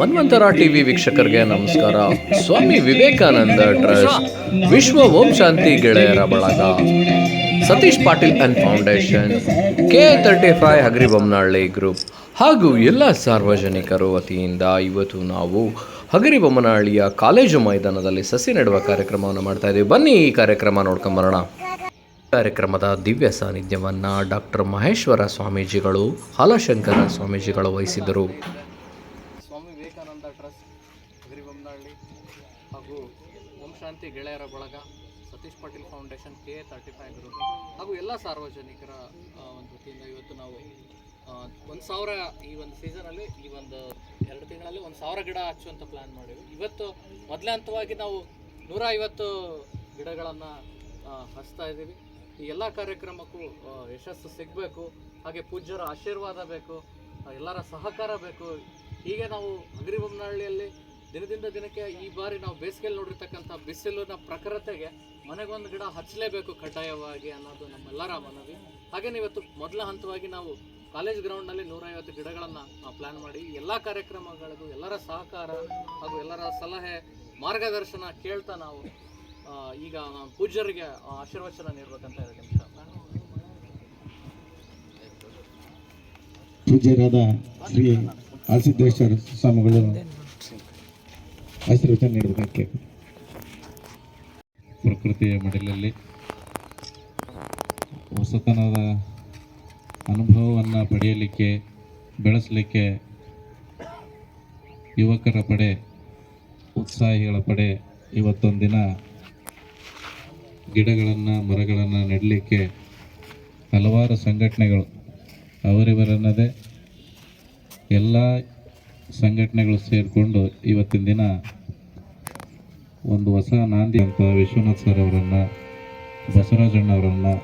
ಮನ್ವಂತರ TV ವೀಕ್ಷಕರಿಗೆ ನಮಸ್ಕಾರ. Swami Vivekananda trust, ವಿಶ್ವ ಓಂ ಶಾಂತಿ ಗೆಳೆಯರ ಬಳಗ. Satish Patil and foundation, K thirty five Hagaribommanahalli group ಹಾಗೂ ಎಲ್ಲ ಸಾರ್ವಜನಿಕರು ವತಿಯಿಂದ ಇವತ್ತು ನಾವು ಹಗರಿಬೊಮ್ಮನಹಳ್ಳಿಯ ಕಾಲೇಜು ಮೈದಾನದಲ್ಲಿ ಸಸಿ ನೆಡುವ ಕಾರ್ಯಕ್ರಮವನ್ನು ಮಾಡ್ತಾ ಇದ್ದೀವಿ. ಬನ್ನಿ ಈ ಕಾರ್ಯಕ್ರಮ ನೋಡ್ಕೊಂಬರೋಣ ಕಾರ್ಯಕ್ರಮದ ದಿವ್ಯ ಸಾನ್ನಿಧ್ಯವನ್ನು ಡಾಕ್ಟರ್ ಮಹೇಶ್ವರ ಸ್ವಾಮೀಜಿಗಳು, ಹಾಲಶಂಕರ ಸ್ವಾಮೀಜಿಗಳು ವಹಿಸಿದರು ಸ್ವಾಮಿ ವಿವೇಕಾನಂದ ಟ್ರಸ್ಟ್ ಹಗರಿಬೊಮ್ಮನಹಳ್ಳಿ ಹಾಗೂ ಓಂ ಶಾಂತಿ ಗೆಳೆಯರ ಬಳಗ Satish Patil foundation K A thirty five group ಹಾಗೂ ಎಲ್ಲ ಸಾರ್ವಜನಿಕರ ಒಂದು ವತಿಯಿಂದ ಇವತ್ತು ನಾವು ಒಂದು ಸಾವಿರ ಈ ಒಂದು ಸೀಸನಲ್ಲಿ ಈ ಒಂದು ಎರಡು ತಿಂಗಳಲ್ಲಿ ಒಂದು ಸಾವಿರ ಗಿಡ ಹಚ್ಚುವಂಥ ಪ್ಲ್ಯಾನ್ ಮಾಡಿವಿ ಇವತ್ತು ಮೊದಲೇ ಹಂತವಾಗಿ ನಾವು ನೂರ ಐವತ್ತು ಗಿಡಗಳನ್ನು ಹಚ್ತಾ ಇದ್ದೀವಿ. ಈ ಎಲ್ಲ ಕಾರ್ಯಕ್ರಮಕ್ಕೂ ಯಶಸ್ಸು ಸಿಗಬೇಕು. ಹಾಗೆ ಪೂಜ್ಯರ ಆಶೀರ್ವಾದ ಬೇಕು. ಎಲ್ಲರ ಸಹಕಾರ ಬೇಕು. ಹೀಗೆ ನಾವು ಹಗರಿಬೊಮ್ಮನಹಳ್ಳಿಯಲ್ಲಿ ದಿನದಿಂದ ದಿನಕ್ಕೆ ಈ ಬಾರಿ ನಾವು ಬೇಸಿಗೆಯಲ್ಲಿ ನೋಡಿರ್ತಕ್ಕಂಥ ಬಿಸಿಲಿನ ಪ್ರಖರತೆಗೆ ಮನೆಗೊಂದು ಗಿಡ ಹಚ್ಚಲೇಬೇಕು ಕಡ್ಡಾಯವಾಗಿ ಅನ್ನೋದು ನಮ್ಮೆಲ್ಲರ ಮನವಿ. ಹಾಗೇನೆ ಇವತ್ತು ಮೊದಲ ಹಂತವಾಗಿ ನಾವು ಕಾಲೇಜ್ ಗ್ರೌಂಡ್ನಲ್ಲಿ ನೂರೈವತ್ತು ಗಿಡಗಳನ್ನು ಪ್ಲ್ಯಾನ್ ಮಾಡಿ ಎಲ್ಲ ಕಾರ್ಯಕ್ರಮಗಳಿಗೂ ಎಲ್ಲರ ಸಹಕಾರ ಹಾಗೂ ಎಲ್ಲರ ಸಲಹೆ, ಮಾರ್ಗದರ್ಶನ ಕೇಳ್ತಾ ನಾವು ಈಗ ನಾವು ಪೂಜ್ಯರಿಗೆ ಆಶೀರ್ವಚನ ನೀಡಬೇಕಂತ ಹೇಳಿ ಪೂಜ್ಯರಾದ ಶ್ರೀ ಆಸಿದ್ದೇಶ್ವರ ಸ್ವಾಮಿಗಳು. ಆಶೀರ್ವಚನ ನೀಡಬೇಕಕ್ಕೆ ಪ್ರಕೃತಿಯ ಮಡಿಲಲ್ಲಿ ಹೊಸತನದ ಅನುಭವವನ್ನು ಪಡೆಯಲಿಕ್ಕೆ, ಬೆಳೆಸಲಿಕ್ಕೆ ಯುವಕರ ಪಡೆ, ಉತ್ಸಾಹಿಗಳ ಪಡೆ ಇವತ್ತೊಂದು ದಿನ ಗಿಡಗಳನ್ನು, ಮರಗಳನ್ನು ನೆಡಲಿಕ್ಕೆ ಹಲವಾರು ಸಂಘಟನೆಗಳು ಅವರಿವರನ್ನದೇ ಎಲ್ಲ ಸಂಘಟನೆಗಳು ಸೇರಿಕೊಂಡು ಇವತ್ತಿನ ದಿನ ಒಂದು ಹೊಸ ನಾಂದಿ ಅಂತ ವಿಶ್ವನಾಥ್ ಸರ್ ಅವರನ್ನು ಬಸವರಾಜಣ್ಣವರನ್ನು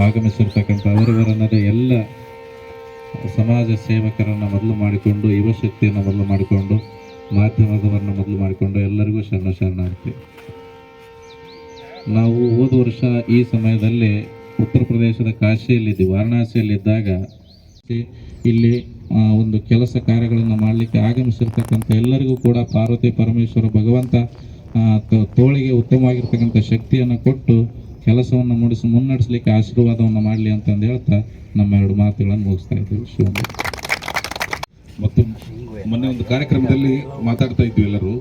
ಆಗಮಿಸಿರ್ತಕ್ಕಂಥ ಅವರಿವರನ್ನದೇ ಎಲ್ಲ ಸಮಾಜ ಸೇವಕರನ್ನು ಮೊದಲು ಮಾಡಿಕೊಂಡು ಯುವಶಕ್ತಿಯನ್ನು ಮೊದಲು ಮಾಡಿಕೊಂಡು, ಮಾಧ್ಯಮದವರನ್ನು ಮೊದಲು ಮಾಡಿಕೊಂಡು ಎಲ್ಲರಿಗೂ ಶರಣ ಶರಣಾರ್ಥಿ ನಾವು ಹೋದ ವರ್ಷ ಈ ಸಮಯದಲ್ಲಿ ಉತ್ತರ ಪ್ರದೇಶದ ಕಾಶಿಯಲ್ಲಿದ್ದೀವಿ ವಾರಣಾಸಿಯಲ್ಲಿದ್ದಾಗ ಇಲ್ಲಿ ಒಂದು ಕೆಲಸ ಕಾರ್ಯಗಳನ್ನು ಮಾಡಲಿಕ್ಕೆ ಆಗಮಿಸಿರ್ತಕ್ಕಂಥ ಎಲ್ಲರಿಗೂ ಕೂಡ ಪಾರ್ವತಿ ಪರಮೇಶ್ವರ ಭಗವಂತ ತೋಳಿಗೆ ಉತ್ತಮವಾಗಿರ್ತಕ್ಕಂಥ ಶಕ್ತಿಯನ್ನು ಕೊಟ್ಟು ಕೆಲಸವನ್ನು ಮುಡಿಸಿ ಮುನ್ನಡೆಸಲಿಕ್ಕೆ ಆಶೀರ್ವಾದವನ್ನು ಮಾಡಲಿ ಅಂತಂದು ಹೇಳ್ತಾ ನಮ್ಮ ಎರಡು ಮಾತುಗಳನ್ನು ಮುಗಿಸ್ತಾ ಇದ್ದೀವಿ. ಶಿವಮೊಗ್ಗ ಮತ್ತು ಮೊನ್ನೆ ಒಂದು ಕಾರ್ಯಕ್ರಮದಲ್ಲಿ ಮಾತಾಡ್ತಾ ಇದ್ವಿ ಎಲ್ಲರೂ.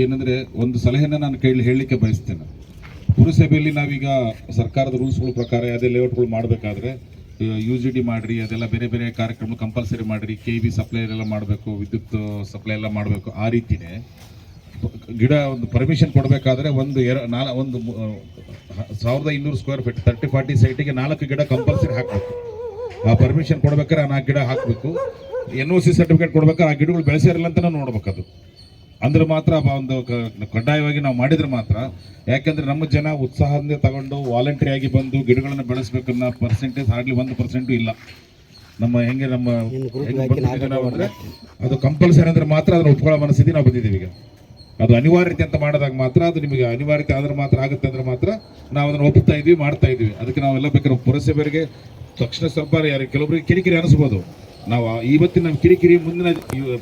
ಏನಂದರೆ ಒಂದು ಸಲಹೆನ ನಾನು ಕೇಳಿ ಹೇಳಲಿಕ್ಕೆ ಬಯಸ್ತೇನೆ. ಪುರಸಭೆಯಲ್ಲಿ ನಾವೀಗ ಸರ್ಕಾರದ ರೂಲ್ಸ್ಗಳ ಪ್ರಕಾರ ಯಾವುದೇ ಲೇಔಟ್ಗಳು ಮಾಡಬೇಕಾದ್ರೆ ಯು ಜಿ ಡಿ ಮಾಡಿರಿ, ಅದೆಲ್ಲ ಬೇರೆ ಬೇರೆ ಕಾರ್ಯಕ್ರಮ ಕಂಪಲ್ಸರಿ ಮಾಡಿರಿ ಕೆ ಬಿ ಸಪ್ಲೈ ಎಲ್ಲ ಮಾಡಬೇಕು, ವಿದ್ಯುತ್ ಸಪ್ಲೈ ಎಲ್ಲ ಮಾಡಬೇಕು, ಆ ರೀತಿನೇ. ಗಿಡ ಒಂದು ಪರ್ಮಿಷನ್ ಕೊಡಬೇಕಾದ್ರೆ ಒಂದು ಎರ, ನಾಲ್, ಒಂದು ಸಾವಿರದ ಇನ್ನೂರು ಸ್ಕ್ವೇರ್ ಫೀಟ್ ತರ್ಟಿ ಫಾರ್ಟಿ ಸೈಟಿಗೆ ನಾಲ್ಕು ಗಿಡ ಕಂಪಲ್ಸರಿ ಹಾಕಬೇಕು. ಆ ಪರ್ಮಿಷನ್ ಕೊಡ್ಬೇಕಾದ್ರೆ ಆ ನಾಲ್ಕು ಗಿಡ ಹಾಕಬೇಕು. ಎನ್ ಒ ಸಿ ಸರ್ಟಿಫಿಕೇಟ್ ಕೊಡ್ಬೇಕಾದ್ರೆ ಆ ಗಿಡಗಳು ಬೆಳೆಸಿರಲ್ಲ ಅಂತ ನಾವು ನೋಡ್ಬೇಕದು. ಅಂದ್ರೆ ಮಾತ್ರ ಒಂದು ಕಡ್ಡಾಯವಾಗಿ ನಾವು ಮಾಡಿದ್ರೆ ಮಾತ್ರ. ಯಾಕೆಂದ್ರೆ ನಮ್ಮ ಜನ ಉತ್ಸಾಹದಿಂದ ತಗೊಂಡು ವಾಲಂಟರಿ ಆಗಿ ಬಂದು ಗಿಡಗಳನ್ನು ಬೆಳೆಸ್ಬೇಕನ್ನೋ ಪರ್ಸೆಂಟೇಜ್ ಹಾರ್ಡ್ಲಿ ಒಂದು ಪರ್ಸೆಂಟು ಇಲ್ಲ. ನಮ್ಮ ಹೆಂಗೆ ನಮ್ಮ ಅಂದ್ರೆ ಅದು ಕಂಪಲ್ಸರಿ ಅಂದ್ರೆ ಮಾತ್ರ ಅದನ್ನ ಒಪ್ಕೊಳ್ಳೋ ಮನಸ್ಥಿತಿ ನಾವು ಬಂದಿದ್ದೀವಿ ಈಗ. ಅದು ಅನಿವಾರ್ಯತೆ ಅಂತ ಮಾಡಿದಾಗ ಮಾತ್ರ ಅದು ನಿಮಗೆ ಅನಿವಾರ್ಯತೆ ಆದ್ರೆ ಮಾತ್ರ ಆಗುತ್ತೆ ಅಂದ್ರೆ ಮಾತ್ರ ನಾವು ಅದನ್ನ ಒಪ್ಪುತ್ತಾ ಇದ್ವಿ ಮಾಡ್ತಾ ಇದ್ವಿ. ಅದಕ್ಕೆ ನಾವೆಲ್ಲ ಬೇಕಾದ್ರೆ ಪುರಸಭೆಯವರಿಗೆ ತಕ್ಷಣ ಸ್ವಲ್ಪ ಯಾರು ಕೆಲವೊಬ್ಬರಿಗೆ ಕಿರಿಕಿರಿ ಅನಿಸ್ಬೋದು. ನಾವು ಇವತ್ತಿನ ನಮ್ಮ ಕಿರಿಕಿರಿ ಮುಂದಿನ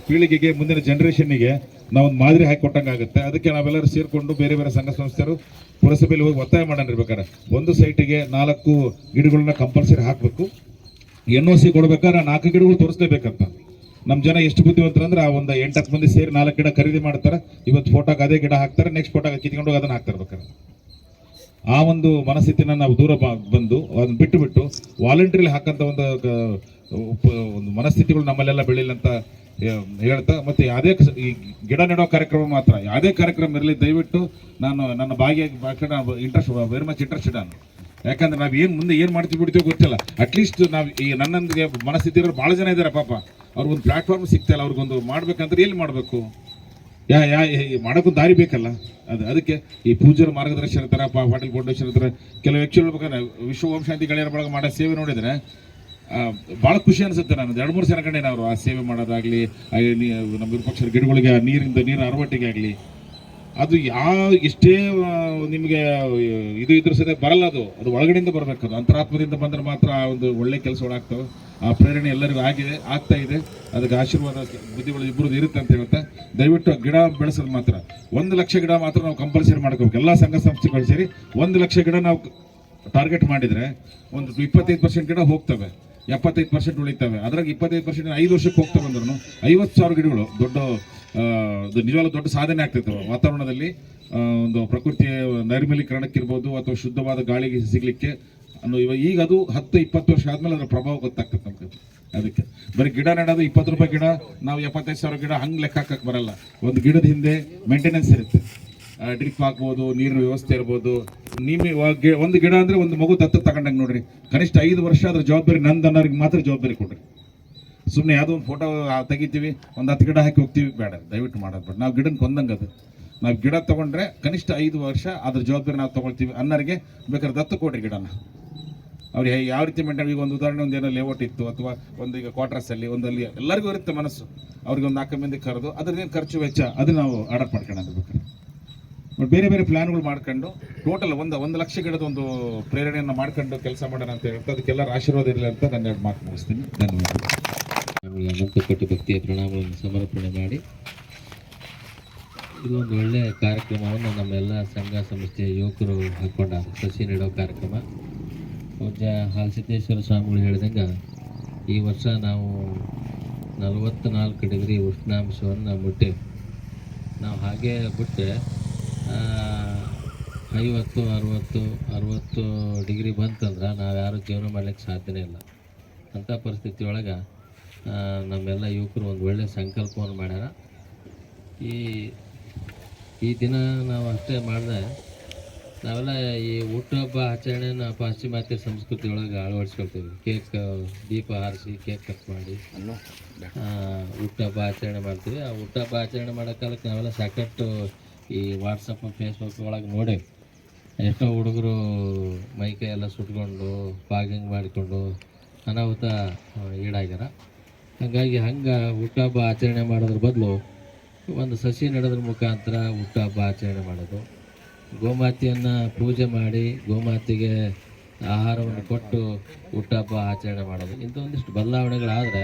ಪೀಳಿಗೆಗೆ, ಮುಂದಿನ ಜನರೇಷನ್ಗೆ ನಾವು ಒಂದು ಮಾದರಿ ಹಾಕಿ ಕೊಟ್ಟಂಗಾಗುತ್ತೆ ಅದಕ್ಕೆ ನಾವೆಲ್ಲರೂ ಸೇರಿಕೊಂಡು ಬೇರೆ ಬೇರೆ ಸಂಘ ಸಂಸ್ಥೆಯರು ಪುರಸಭೆಯಲ್ಲಿ ಹೋಗಿ ಒತ್ತಾಯ ಮಾಡಿರ್ಬೇಕಾರೆ ಒಂದು ಸೈಟಿಗೆ ನಾಲ್ಕು ಗಿಡಗಳನ್ನ ಕಂಪಲ್ಸರಿ ಹಾಕಬೇಕು. ಎನ್ ಒ ಸಿ ಕೊಡ್ಬೇಕಾದ್ರೆ ನಾಲ್ಕು ಗಿಡಗಳು ತೋರಿಸ್ಲೇಬೇಕಂತ ನಮ್ಮ ಜನ ಎಷ್ಟು ಬುದ್ಧಿವಂತರಂದ್ರೆ ಆ ಒಂದು ಎಂಟತ್ತು ಮಂದಿ ಸೇರಿ ನಾಲ್ಕು ಗಿಡ ಖರೀದಿ ಮಾಡ್ತಾರೆ. ಇವತ್ತು ಫೋಟೋಗೆ ಅದೇ ಗಿಡ ಹಾಕ್ತಾರೆ ನೆಕ್ಸ್ಟ್ ಫೋಟೋಗೆ ಕಿತ್ಕೊಂಡು ಹೋಗಿ ಅದನ್ನು ಹಾಕ್ತಾರೆ ಬೇಕಾದ್ರೆ. ಆ ಒಂದು ಮನಸ್ಥಿತಿನ ನಾವು ದೂರ ಬಂದು ಅದನ್ನ ಬಿಟ್ಟು ಬಿಟ್ಟು ವಾಲಂಟ್ರಿಲಿ ಹಾಕಂತ ಒಂದು ಒಂದು ಮನಸ್ಥಿತಿಗಳು ನಮ್ಮಲ್ಲೆಲ್ಲ ಬೆಳಿಲ್ಲ ಅಂತ ಹೇಳ್ತಾ, ಮತ್ತೆ ಯಾವುದೇ ಈ ಗಿಡ ನೆಡೋ ಕಾರ್ಯಕ್ರಮ ಮಾತ್ರ, ಯಾವುದೇ ಕಾರ್ಯಕ್ರಮ ಇರಲಿ, ದಯವಿಟ್ಟು ನಾನು ನನ್ನ ಭಾಗಿಯಾಗಿ ಇಂಟ್ರೆಸ್ಟ್ ವೆರಿ ಮಚ್ ಇಂಟ್ರೆಸ್ಟ್ ನಾನು. ಯಾಕಂದ್ರೆ ನಾವು ಏನು ಮುಂದೆ ಏನು ಮಾಡ್ತೀವಿ ಬಿಡ್ತೀವಿ ಗೊತ್ತಿಲ್ಲ. ಅಟ್ಲೀಸ್ಟ್ ನಾವು ಈ ನನ್ನೊಂದಿಗೆ ಮನಸ್ಥಿತಿ ಇರೋರು ಭಾಳ ಜನ ಇದ್ದಾರೆ ಪಾಪ. ಅವ್ರಿಗೊಂದು ಪ್ಲಾಟ್ಫಾರ್ಮ್ ಸಿಗ್ತಾ ಇಲ್ಲ ಅವ್ರಿಗೊಂದು ಮಾಡ್ಬೇಕಂದ್ರೆ ಎಲ್ಲಿ ಮಾಡಬೇಕು? ಯಾ ಯಾ ಮಾಡೋಕ್ಕೂ ದಾರಿ ಬೇಕಲ್ಲ? ಅದು ಅದಕ್ಕೆ ಈ ಪೂಜಾರ ಮಾರ್ಗದರ್ಶನ ಥರ ಪಾಟೀಲ್ ಫೌಂಡೇಶನ್ ಇರ್ತಾರೆ ಕೆಲವು ವ್ಯಕ್ತಿಗಳು ಬೇಕಾದ್ರೆ ವಿಶ್ವ ಓಂ ಶಾಂತಿ ಗೆಳೆಯರ ಬಳಗ ಮಾಡೋ ಸೇವೆ ನೋಡಿದ್ರೆ ಭಾಳ ಖುಷಿ ಅನಿಸುತ್ತೆ ನಾನು ಎರಡು ಮೂರು ಕಂಡೇನೆ ಅವರು ಆ ಸೇವೆ ಮಾಡೋದಾಗಲಿ ನಮ್ಮ ಪಕ್ಷದ ಗಿಡಗಳಿಗೆ ನೀರಿಂದ ನೀರು ಅರವಟ್ಟಿಗೆ ಆಗಲಿ. ಅದು ಯಾವ, ಎಷ್ಟೇ ನಿಮಗೆ ಇದು ಇದ್ರ ಸರಿ ಬರಲ್ಲ ಅದು. ಅದು ಒಳಗಡೆಯಿಂದ ಬರಬೇಕು ಅದು. ಅಂತರಾತ್ಮದಿಂದ ಬಂದ್ರೆ ಮಾತ್ರ ಆ ಒಂದು ಒಳ್ಳೆ ಕೆಲಸಗಳಾಗ್ತವೆ ಆ ಪ್ರೇರಣೆ ಎಲ್ಲರಿಗೂ ಆಗಿದೆ, ಆಗ್ತಾ ಇದೆ. ಅದಕ್ಕೆ ಆಶೀರ್ವಾದ ಬುದ್ಧಿಗಳು ಇಬ್ಬರದ್ದು ಇರುತ್ತೆ ಅಂತ ಹೇಳ್ತಾ ದಯವಿಟ್ಟು ಗಿಡ ಬೆಳೆಸೋದು ಮಾತ್ರ. ಒಂದು ಲಕ್ಷ ಗಿಡ ಮಾತ್ರ ನಾವು ಕಂಪಲ್ಸರಿ ಮಾಡ್ಕೋಬೇಕು. ಎಲ್ಲ ಸಂಘ ಸಂಸ್ಥೆಗಳು ಸೇರಿ ಒಂದು ಲಕ್ಷ ಗಿಡ ನಾವು ಟಾರ್ಗೆಟ್ ಮಾಡಿದರೆ ಒಂದು ಇಪ್ಪತ್ತೈದು ಪರ್ಸೆಂಟ್ ಗಿಡ ಹೋಗ್ತವೆ. ಎಪ್ಪತ್ತೈದು ಪರ್ಸೆಂಟ್ ಉಳಿತವೆ. ಅದ್ರಾಗ ಇಪ್ಪತ್ತೈದು ಪರ್ಸೆಂಟ್ ಐದು ವರ್ಷಕ್ಕೆ ಹೋಗ್ತಾ ಬಂದ್ರು ಐವತ್ತು ಸಾವಿರ ಗಿಡಗಳು ದೊಡ್ಡ ನಿಜವಾಗ್ಲೂ ದೊಡ್ಡ ಸಾಧನೆ ಆಗ್ತೈತೆ ವಾತಾವರಣದಲ್ಲಿ ಒಂದು ಪ್ರಕೃತಿಯ ನೈರ್ಮಲೀಕರಣಕ್ಕಿರ್ಬೋದು ಅಥವಾ ಶುದ್ಧವಾದ ಗಾಳಿಗೆ ಸಿಗಲಿಕ್ಕೆ ಅನ್ನೋ ಇವಾಗ ಈಗ ಅದು ಹತ್ತು, ಇಪ್ಪತ್ತು ವರ್ಷ ಆದಮೇಲೆ ಅದರ ಪ್ರಭಾವ ಗೊತ್ತಾಗ್ತದೆ ನಮ್ಗೆ ಅದಕ್ಕೆ. ಬರೀ ಗಿಡ ನೆಡೋದು ಇಪ್ಪತ್ತು ರೂಪಾಯಿ ಗಿಡ, ನಾವು ಎಪ್ಪತ್ತೈದು ಸಾವಿರ ಗಿಡ ಹಂಗೆ ಲೆಕ್ಕ ಹಾಕಕ್ಕೆ ಬರಲ್ಲ. ಒಂದು ಗಿಡದ ಹಿಂದೆ ಮೇಂಟೆನೆನ್ಸ್ ಇರುತ್ತೆ. ಡ್ರಿಪ್ ಹಾಕ್ಬೋದು, ನೀರಿನ ವ್ಯವಸ್ಥೆ ಇರ್ಬೋದು. ನಿಮ್ಮ ಗಿ- ಒಂದು ಗಿಡ ಅಂದರೆ ಒಂದು ಮಗು ದತ್ತು ತಗೊಂಡಂಗೆ ನೋಡ್ರಿ. ಕನಿಷ್ಠ ಐದು ವರ್ಷ ಅದ್ರ ಜವಾಬ್ದಾರಿ ನಂದು ಅನ್ನೋರಿಗೆ ಮಾತ್ರ ಜವಾಬ್ದಾರಿ ಕೊಡ್ರಿ. ಸುಮ್ಮನೆ ಯಾವುದೋ ಒಂದು ಫೋಟೋ ತೆಗಿತೀವಿ, ಒಂದು ಹತ್ತು ಗಿಡ ಹಾಕಿ ಹೋಗ್ತೀವಿ, ಬೇಡ, ದಯವಿಟ್ಟು ಮಾಡೋದು ಬೇಡ. ನಾವು ಗಿಡನ ಕೊಂದಂಗೆ ಅದು. ನಾವು ಗಿಡ ತೊಗೊಂಡ್ರೆ ಕನಿಷ್ಠ ಐದು ವರ್ಷ ಅದ್ರ ಜವಾಬ್ದಾರಿ ನಾವು ತೊಗೊಳ್ತೀವಿ ಅನ್ನೋರಿಗೆ ಬೇಕಾದ್ರೆ ದತ್ತು ಕೊಡ್ರಿ ಗಿಡನ. ಅವ್ರು ಯಾವ ರೀತಿ ಮೇಂಟೈನ್ ಈಗ ಒಂದು ಉದಾಹರಣೆ, ಒಂದು ಏನೋ ಲೇಔಟ್ ಇತ್ತು, ಅಥವಾ ಒಂದು ಈಗ ಕ್ವಾರ್ಟರ್ಸ್ ಅಲ್ಲಿ ಒಂದಲ್ಲಿ ಎಲ್ಲರಿಗೂ ಇರುತ್ತೆ ಮನಸ್ಸು. ಅವ್ರಿಗೆ ಒಂದು ನಾಲ್ಕು ಮಂದಿ ಕರೆದು ಅದ್ರದ್ದೇನು ಖರ್ಚು ವೆಚ್ಚ, ಅದು ನಾವು ಆರ್ಡರ್ ಮಾಡ್ಕೊಳ್ಳೋದು ಬೇಕಾದ್ರೆ ಬೇರೆ ಬೇರೆ ಪ್ಲಾನ್ಗಳು ಮಾಡ್ಕೊಂಡು ಟೋಟಲ್ ಒಂದು ಒಂದು ಲಕ್ಷ ಗಿಡದ ಒಂದು ಪ್ರೇರಣೆಯನ್ನು ಮಾಡ್ಕೊಂಡು ಕೆಲಸ ಮಾಡೋಣ ಅಂತ ಹೇಳ್ತಾ ಅದಕ್ಕೆಲ್ಲರ ಆಶೀರ್ವಾದ ಇರಲಿ ಅಂತ ನಾನು ಎರಡು ಮಾತು ಮುಗಿಸ್ತೀನಿ. ಧನ್ಯವಾದ ನಮಗೆ ಅನಂತಕೋಟಿ ಭಕ್ತಿಯ ಪ್ರಣಾಮಗಳನ್ನು ಸಮರ್ಪಣೆ ಮಾಡಿ. ಇದೊಂದು ಒಳ್ಳೆಯ ಕಾರ್ಯಕ್ರಮವನ್ನು ನಮ್ಮೆಲ್ಲ ಸಂಘ ಸಂಸ್ಥೆಯ ಯುವಕರು ಹಾಕ್ಕೊಂಡ ಸಸಿ ನೆಡೋ ಕಾರ್ಯಕ್ರಮ. ಪೂಜ್ಯ ಹಾಲಸಿದ್ದೇಶ್ವರ ಸ್ವಾಮಿಗಳು ಹೇಳಿದಂಗೆ ಈ ವರ್ಷ ನಾವು ನಲವತ್ತ್ನಾಲ್ಕು ಡಿಗ್ರಿ ಉಷ್ಣಾಂಶವನ್ನು ಮುಟ್ಟೇವೆ ನಾವು ಹಾಗೆ ಬಿಟ್ಟರೆ ಐವತ್ತು ಅರುವತ್ತು ಅರುವತ್ತು ಡಿಗ್ರಿ ಬಂತಂದ್ರೆ ನಾವು ಯಾರೂ ಜೀವನ ಮಾಡ್ಲಿಕ್ಕೆ ಸಾಧ್ಯನೇ ಇಲ್ಲ. ಅಂಥ ಪರಿಸ್ಥಿತಿ ಒಳಗೆ ನಮ್ಮೆಲ್ಲ ಯುವಕರು ಒಂದು ಒಳ್ಳೆಯ ಸಂಕಲ್ಪವನ್ನು ಮಾಡ್ಯಾರ. ಈ ಈ ದಿನ ನಾವು ಅಷ್ಟೇ ಮಾಡಿದೆ ನಾವೆಲ್ಲ ಈ ಹುಟ್ಟುಹಬ್ಬ ಆಚರಣೆನ ಪಾಶ್ಚಿಮಾತ್ಯ ಸಂಸ್ಕೃತಿ ಒಳಗೆ ಅಳವಡಿಸ್ಕೊಳ್ತೀವಿ. ಕೇಕ್ ದೀಪ ಹಾರಿಸಿ ಕೇಕ್ ಕಟ್ ಮಾಡಿ ಹುಟ್ಟುಹಬ್ಬ ಆಚರಣೆ ಮಾಡ್ತೀವಿ. ಆ ಹುಟ್ಟುಹಬ್ಬ ಆಚರಣೆ ಮಾಡೋ ಕಾಲಕ್ಕೆ ನಾವೆಲ್ಲ ಸಾಕಷ್ಟು ಈ ವಾಟ್ಸಪ್ ಫೇಸ್ಬುಕ್ ಒಳಗೆ ನೋಡಿ. ಎಷ್ಟೋ ಹುಡುಗರು ಮೈಕೈ ಎಲ್ಲ ಸುಟ್ಕೊಂಡು ಪಾಗಿಂಗ್ ಮಾಡಿಕೊಂಡು ಅನಾಹುತ ಈಡಾಗ್ಯಾರ. ಹಾಗಾಗಿ ಹಂಗೆ ಹುಟ್ಟಹಬ್ಬ ಆಚರಣೆ ಮಾಡೋದ್ರ ಬದಲು ಒಂದು ಸಸಿ ನೆಡೋದ್ರ ಮುಖಾಂತರ ಹುಟ್ಟಹಬ್ಬ ಆಚರಣೆ ಮಾಡೋದು. ಗೋಮಾತೆಯನ್ನು ಪೂಜೆ ಮಾಡಿ ಗೋಮಾತೆಗೆ ಆಹಾರವನ್ನು ಕೊಟ್ಟು ಹುಟ್ಟಹಬ್ಬ ಆಚರಣೆ ಮಾಡೋದು. ಇಂಥ ಒಂದಿಷ್ಟು ಬದಲಾವಣೆಗಳಾದರೆ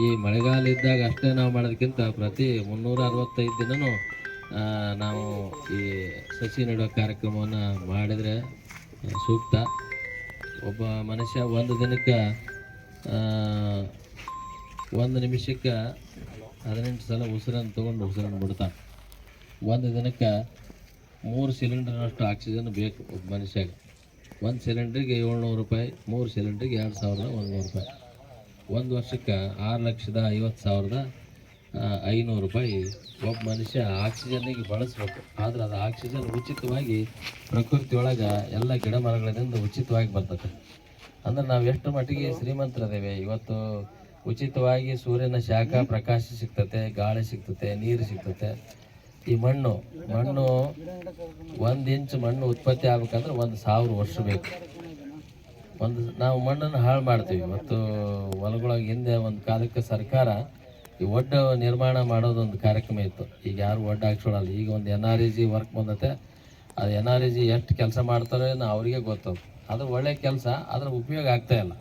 ಈ ಮಳೆಗಾಲ ಇದ್ದಾಗ ಅಷ್ಟೇ ನಾವು ಮಾಡೋದಕ್ಕಿಂತ ಪ್ರತಿ ಮುನ್ನೂರ ಅರವತ್ತೈದು ದಿನನೂ ಆ, ನಾವು ಈ ಸಸಿ ನೆಡುವ ಕಾರ್ಯಕ್ರಮವನ್ನು ಮಾಡಿದರೆ ಸೂಕ್ತ. ಒಬ್ಬ ಮನುಷ್ಯ ಒಂದು ದಿನಕ್ಕೆ ಒಂದು ನಿಮಿಷಕ್ಕೆ ಹದಿನೆಂಟು ಸಲ ಉಸಿರನ್ನು ತೊಗೊಂಡು ಉಸಿರನ್ನು ಬಿಡ್ತಾನೆ. ಒಂದು ದಿನಕ್ಕೆ ಮೂರು ಸಿಲಿಂಡರ್ನಷ್ಟು ಆಕ್ಸಿಜನ್ ಬೇಕು ಒಬ್ಬ ಮನುಷ್ಯಗೆ. ಒಂದು ಸಿಲಿಂಡ್ರಿಗೆ ಏಳ್ನೂರು ರೂಪಾಯಿ, ಮೂರು ಸಿಲಿಂಡ್ರಿಗೆ ಎರಡು ಸಾವಿರದ ಒಂದುನೂರು ರೂಪಾಯಿ. ಒಂದು ವರ್ಷಕ್ಕೆ ಆರು ಲಕ್ಷದ ಐವತ್ತು ಸಾವಿರದ ಐನೂರು ರೂಪಾಯಿ ಒಬ್ಬ ಮನುಷ್ಯ ಆಕ್ಸಿಜನ್ನಿಗೆ ಬಳಸಬೇಕು. ಆದ್ರೆ ಅದು ಆಕ್ಸಿಜನ್ ಉಚಿತವಾಗಿ ಪ್ರಕೃತಿ ಒಳಗೆ ಎಲ್ಲ ಗಿಡ ಮರಗಳಿಂದ ಉಚಿತವಾಗಿ ಬರ್ತದೆ. ಅಂದ್ರೆ ನಾವು ಎಷ್ಟು ಮಟ್ಟಿಗೆ ಶ್ರೀಮಂತರದೇವೆ ಇವತ್ತು ಉಚಿತವಾಗಿ ಸೂರ್ಯನ ಶಾಖ ಪ್ರಕಾಶ ಸಿಗ್ತತೆ, ಗಾಳಿ ಸಿಗ್ತತೆ, ನೀರು ಸಿಗ್ತತೆ. ಈ ಮಣ್ಣು ಮಣ್ಣು ಒಂದು ಇಂಚ್ ಮಣ್ಣು ಉತ್ಪತ್ತಿ ಆಗ್ಬೇಕಂದ್ರೆ ಒಂದು ಸಾವಿರ ವರ್ಷ ಬೇಕು. ಒಂದು, ನಾವು ಮಣ್ಣನ್ನು ಹಾಳು ಮಾಡ್ತೀವಿ. ಮತ್ತು ಹೊಲಗೊಳಗೆ ಹಿಂದೆ ಒಂದು ಕಾಲಕ್ಕೆ ಸರ್ಕಾರ ಈ ಒಡ್ಡ ನಿರ್ಮಾಣ ಮಾಡೋದೊಂದು ಕಾರ್ಯಕ್ರಮ ಇತ್ತು. ಈಗ ಯಾರು ಒಡ್ಡ ಹಾಕ್ಸೋಳಲ್ಲ. ಈಗ ಒಂದು ಎನ್ ಆರ್ ಇ ವರ್ಕ್ ಬಂದತೆ. ಅದು ಎನ್ ಆರ್ ಇ ಜಿ ಎಷ್ಟು ಕೆಲಸ ಮಾಡ್ತಾರೋ ಏನೋ ಅವರಿಗೆ ಗೊತ್ತದು. ಅದು ಒಳ್ಳೆ ಕೆಲಸ ಅದರ ಉಪಯೋಗ ಆಗ್ತಾ ಇಲ್ಲ.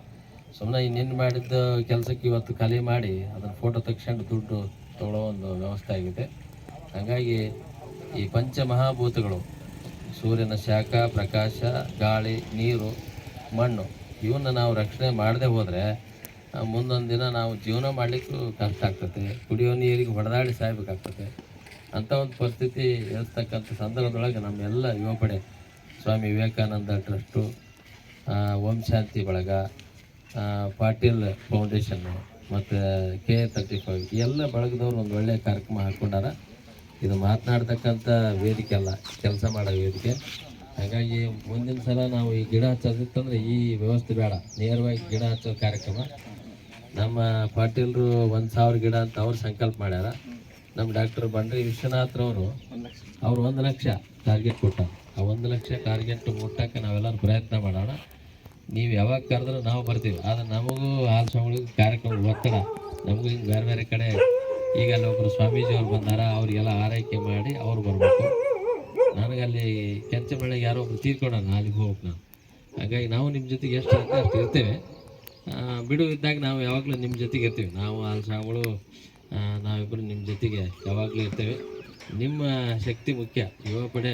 ಸುಮ್ಮನೆ ನಿನ್ನೆ ಮಾಡಿದ್ದ ಕೆಲಸಕ್ಕೆ ಇವತ್ತು ಕಲಿ ಮಾಡಿ ಅದರ ಫೋಟೋ ತಕ್ಷಣ ದುಡ್ಡು ತಗೊಳ್ಳೋ ಒಂದು ವ್ಯವಸ್ಥೆ ಆಗಿದೆ. ಹಾಗಾಗಿ ಈ ಪಂಚಮಹಾಭೂತಗಳು, ಸೂರ್ಯನ ಶಾಖ, ಪ್ರಕಾಶ, ಗಾಳಿ, ನೀರು, ಮಣ್ಣು ಇವನ್ನ ನಾವು ರಕ್ಷಣೆ ಮಾಡದೆ ಹೋದರೆ ಮುಂದೊಂದು ದಿನ ನಾವು ಜೀವನ ಮಾಡಲಿಕ್ಕೂ ಕಷ್ಟ ಆಗ್ತದೆ ಕುಡಿಯೋ ನೀರಿಗೆ ಹೊಡೆದಾಡಿ ಸಾಯ್ಬೇಕಾಗ್ತದೆ ಅಂಥ ಒಂದು ಪರಿಸ್ಥಿತಿ ಇರ್ತಕ್ಕಂಥ ಸಂದರ್ಭದೊಳಗೆ ನಮ್ಮೆಲ್ಲ ಯುವಪಡೆ ಸ್ವಾಮಿ ವಿವೇಕಾನಂದ ಟ್ರಸ್ಟು ಓಂ ಶಾಂತಿ ಬಳಗ ಪಾಟೀಲ್ ಫೌಂಡೇಶನ್ನು, ಮತ್ತು ಕೆ ತರ್ಟಿ ಫೈವ್ ಎಲ್ಲ ಬಳಗದವ್ರು ಒಂದು ಒಳ್ಳೆಯ ಕಾರ್ಯಕ್ರಮ ಹಾಕ್ಕೊಂಡಾರ ಇದು ಮಾತನಾಡ್ತಕ್ಕಂಥ ವೇದಿಕೆ ಅಲ್ಲ, ಕೆಲಸ ಮಾಡೋ ವೇದಿಕೆ. ಹಾಗಾಗಿ ಮುಂದಿನ ಸಲ ನಾವು ಈ ಗಿಡ ಹಚ್ಚೋದಿತ್ತಂದ್ರೆ ಈ ವ್ಯವಸ್ಥೆ ಬೇಡ. ನೇರವಾಗಿ ಗಿಡ ಹಚ್ಚೋ ಕಾರ್ಯಕ್ರಮ. ನಮ್ಮ ಪಾಟೀಲ್ರು ಒಂದು ಸಾವಿರ ಗಿಡ ಅಂತ ಅವ್ರು ಸಂಕಲ್ಪ ಮಾಡ್ಯಾರ. ನಮ್ಮ ಡಾಕ್ಟರ್ ಬಂಡ್ರಿ ವಿಶ್ವನಾಥ್ರವರು ಅವ್ರು ಒಂದು ಲಕ್ಷ ಟಾರ್ಗೆಟ್ ಕೊಟ್ಟ ಆ ಒಂದು ಲಕ್ಷ ಟಾರ್ಗೆಟ್ ಮುಟ್ಟಕ್ಕೆ ನಾವೆಲ್ಲರೂ ಪ್ರಯತ್ನ ಮಾಡೋಣ. ನೀವು ಯಾವಾಗ ಕರೆದ್ರು ನಾವು ಬರ್ತೀವಿ. ಆದರೆ ನಮಗೂ ಹಾಲು ಸಾವಿರ ಕಾರ್ಯಕ್ರಮ ಒತ್ತಡ. ನಮಗೂ ಹಿಂಗೆ ಬೇರೆ ಬೇರೆ ಕಡೆ ಈಗ ಅಲ್ಲಿ ಒಬ್ಬರು ಸ್ವಾಮೀಜಿಯವ್ರು ಬಂದಾರ, ಅವರಿಗೆಲ್ಲ ಆರೈಕೆ ಮಾಡಿ ಅವ್ರು ಬರಬೇಕು. ನನಗಲ್ಲಿ ಕೆಂಚಮಳ್ಳಿಗೆ ಯಾರೋ ಒಬ್ರು ತೀರ್ಕೊಡೋಣ ಅಲ್ಲಿಗೆ ಹೋಗ್ಬೇಕು ನಾವು ಹಾಗಾಗಿ ನಾವು ನಿಮ್ಮ ಜೊತೆಗೆ ಎಷ್ಟು ಅಂತ ಅಷ್ಟು ಇರ್ತೇವೆ. ಬಿಡು ಇದ್ದಾಗ ನಾವು ಯಾವಾಗಲೂ ನಿಮ್ಮ ಜೊತೆಗೆ ಇರ್ತೀವಿ. ನಾವು ಆಲ್ಸಾಗಳು ನಾವಿಬ್ಬರು ನಿಮ್ಮ ಜೊತೆಗೆ ಯಾವಾಗಲೂ ಇರ್ತೇವೆ. ನಿಮ್ಮ ಶಕ್ತಿ ಮುಖ್ಯ. ಯುವ ಪಡೆ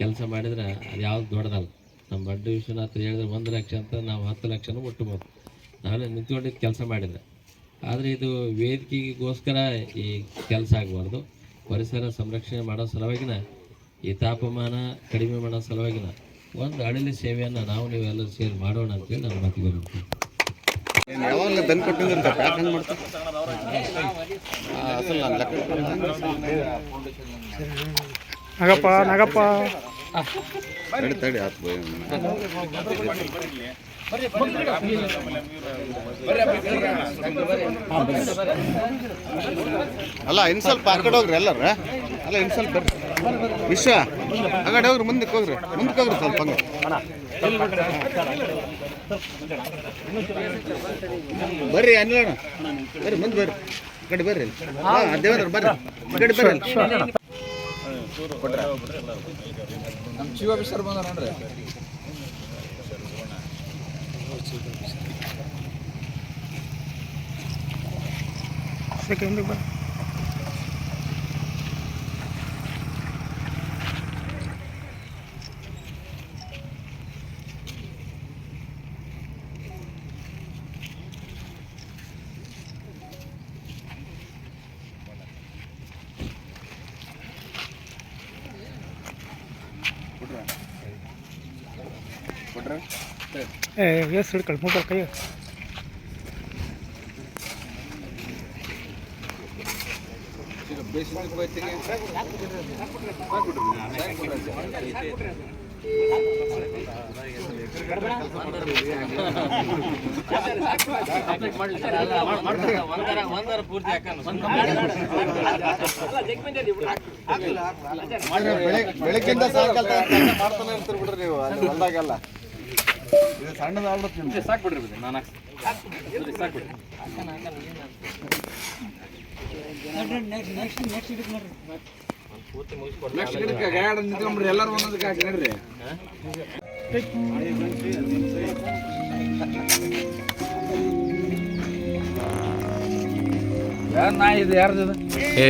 ಕೆಲಸ ಮಾಡಿದ್ರೆ ಅದು ಯಾವ್ದು ದೊಡ್ಡದಲ್ಲ. ನಮ್ಮ ಬಡ್ಡು ವಿಶ್ವನಾಥ್ ಹೇಳಿದ್ರೆ ಒಂದು ಲಕ್ಷ ಅಂತ ನಾವು ಹತ್ತು ಲಕ್ಷನೂ ಮುಟ್ಟಬೋದು ನಾವೆಲ್ಲ ನಿಂತ್ಕೊಂಡಿದ್ದು ಕೆಲಸ ಮಾಡಿದರೆ. ಆದರೆ ಇದು ವೇದಿಕೆಗೋಸ್ಕರ ಈ ಕೆಲಸ ಆಗಬಾರ್ದು. ಪರಿಸರ ಸಂರಕ್ಷಣೆ ಮಾಡೋ ಸಲುವಾಗಿನ, ಈ ತಾಪಮಾನ ಕಡಿಮೆ ಮಾಡೋ ಸಲುವಾಗಿನ, ಒಂದು ಅಡಲಿ ಸೇವೆಯನ್ನು ನಾವು ನೀವೆಲ್ಲರೂ ಸೇರಿ ಮಾಡೋಣ ಅಂತೇಳಿ ನಾನು ಮಾತಿಗೆ ಯಾವಾಗ ದನ್ ಕೊಟ್ಟಿದ್ರೆ ಪ್ಯಾಕ್ ಹೆಂಗೆ ಮಾಡ್ತಾರೆ? ಅಸಲ್ ನಾನು ಲೆಕ್ಕ ನಾಗಪ್ಪ ನಾಗಪ್ಪ. ತಡಿ ತಡಿ ಆತ್ ಬೈ ಅಲ್ಲ ಇನ್ ಸ್ವಲ್ಪ ಆ ಕಡೆ ಹೋಗ್ರಿ ಎಲ್ಲರ. ಅಲ್ಲ ಇನ್ನು ಸ್ವಲ್ಪ ಬರ್ರಿ. ವಿಶ್ವ ಆ ಕಡೆ ಹೋಗ್ರಿ ಮುಂದಕ್ಕೆ ಹೋಗ್ರಿ. ಮುಂದಕ್ಕೆ ಹೋಗ್ರಿ ಸ್ವಲ್ಪ ಹಂಗೆ. ಬರ್ರಿ ಅನಿಲಣ್ಣ ಬರ್ರಿ ಮುಂದೆ ಬರ್ರಿ. ಕಡೆ ಬರ್ರಿ. ಹಾಂ ದೇವೇಂದ್ರ ಬರ್ರಿ. ಕಡೆ ಬರ್ರಿ. ನಮ್ಮ ಜೀವ ಸರ್ ಬಂದ ನೋಡ್ರಿ ಸೆಕೆಂಡ್ ಬಾ ಏ ಎಸ್ ಹಿಡ್ಕೊಳ್ಳಿ ಮೂಕಲ್ ಕೈ. ಬೆಳಗ್ಗಿಂದ ಸಾಯಂಕಾಲ ತನಕ ಕೆಲ್ಸ ಮಾಡ್ತಾನೆ ಇರ್ತೀರಿ ಬಿಡ್ರಿ ನೀವು ಅಲ್ಲಿ ಹೊಲ್ದಾಗೆಲ್ಲ ಇದು ಸಣ್ಣದಾಗ್ಲತ್ ನಿಮ್ದು ಸಾಕ್ಬಿಡ್ರಿ ಬಿಡಿ ನಾನು ಸಾಕ್ಬಿಡ್ರಿ. ನೆಕ್ಸ್ಟ್ ಗಿಡಕ್ಕೆ ಗಾಡಿ ನಿಂತ್ಕೊಂಡ್ಬಿಡ್ರಿ ಎಲ್ಲರೂ ಒಂದೊಂದಕ್ಕೆ ಹಾಕಿ ನಡ್ರಿ. ನಾ ಇದು ಯಾರ್ದು ಏ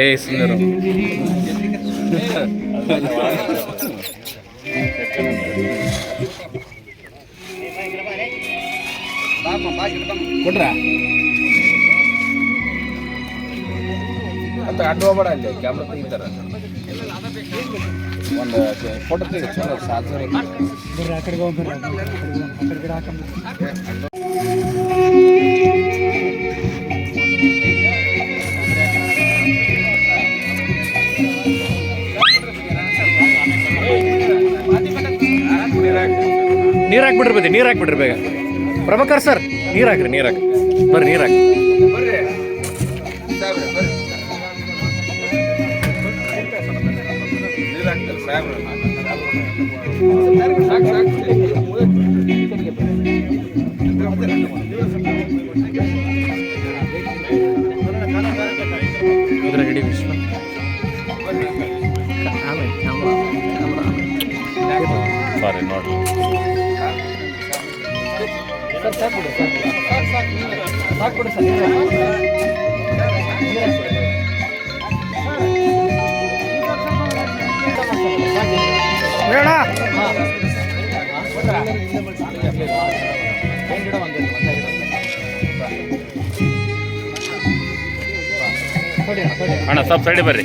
ಏ ಸುಂದರ. ಕೊಟ್ರ ಅಂತ ಅಡ್ಡ ಹೋಗ್ಬೇಡ ಅಲ್ಲಿ ಕ್ಯಾಮ್ರಾ ತೆಗಿತಾರ. ಒಂದು ಫೋಟೋ ತೆಗಿ ಚಲೋ ಸಾಧ್ಯ ಆ ಕಡೆಗೆ ಗಿಡ ನೀರು ನೀರು ಬೇಗ. ಪ್ರಭಾಕರ್ ಸರ್. ನೀರು ಹಾಕ್ರಿ ನೀರು ಹಾಕಿ ಬರ್ರಿ ನೀರು ಸಾಕ್ ಇದ್ರಾಗ ಬೇಡ ಅಣ್ಣ ಸ್ವಲ್ಪ ಸೈಡ್ ಬರ್ರಿ.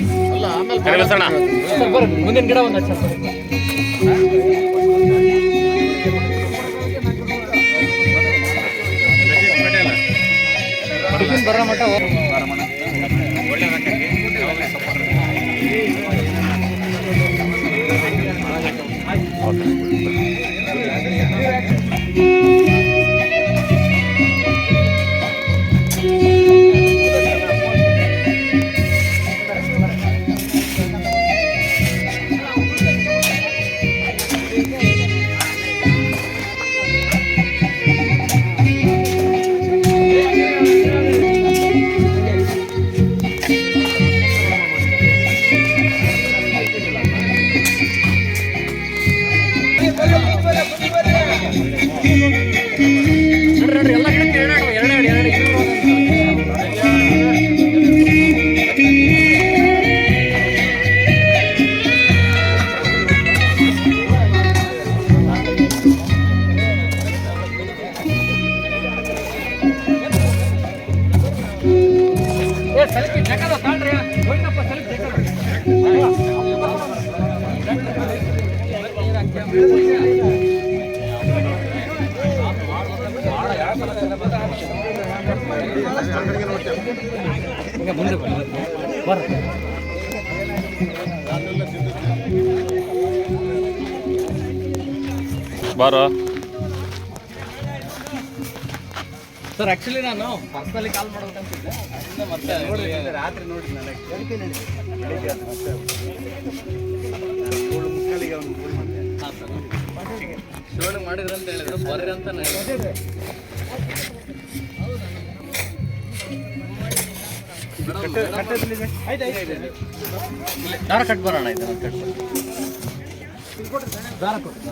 ಮುಂದಿನ ಗಿಡ ಒಂದು ಹಚ್ಚ ಬರೋ. ಸರ್ ಆ್ಯಕ್ಚುಲಿ ನಾನು ಪರ್ಸ್ನಲಿ ಕಾಲ್ ಮಾಡ್ಬೇಕಂತಿದ್ದೆ ಅದರಿಂದ ಮತ್ತೆ ರಾತ್ರಿ ನೋಡಿ. ಶಿವಣ್ಣ ಮಾಡಿದ್ರು ಅಂತ ಹೇಳಿದ್ರು. ಬರ್ರಿ ಅಂತ ದಾರ ಕಟ್ ಬರೋಣ ಇದು ಕಟ್ ದಾರ ಕೊಟ್ಟು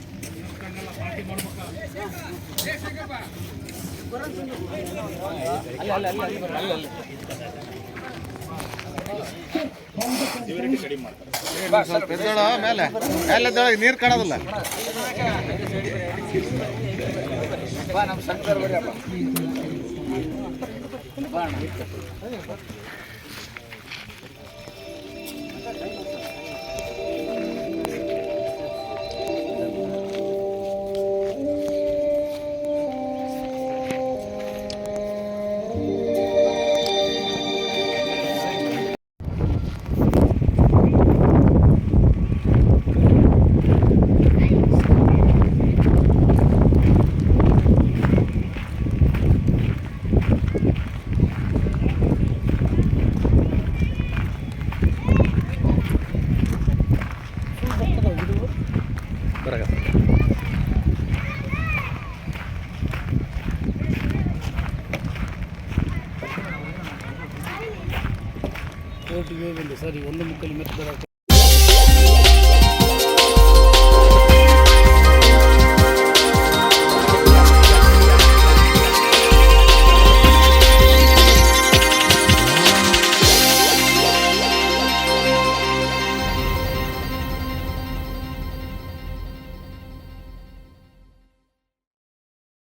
ಮೇಲೆ ಮೇಲೆ ನೀರು ಕಾಣೋದಿಲ್ಲ ನಮ್ಮ ಸರ್ ಒಂದು ಮುಕ್ಕಲು ಮೆಟ್ಟು ಬರೋಕೆ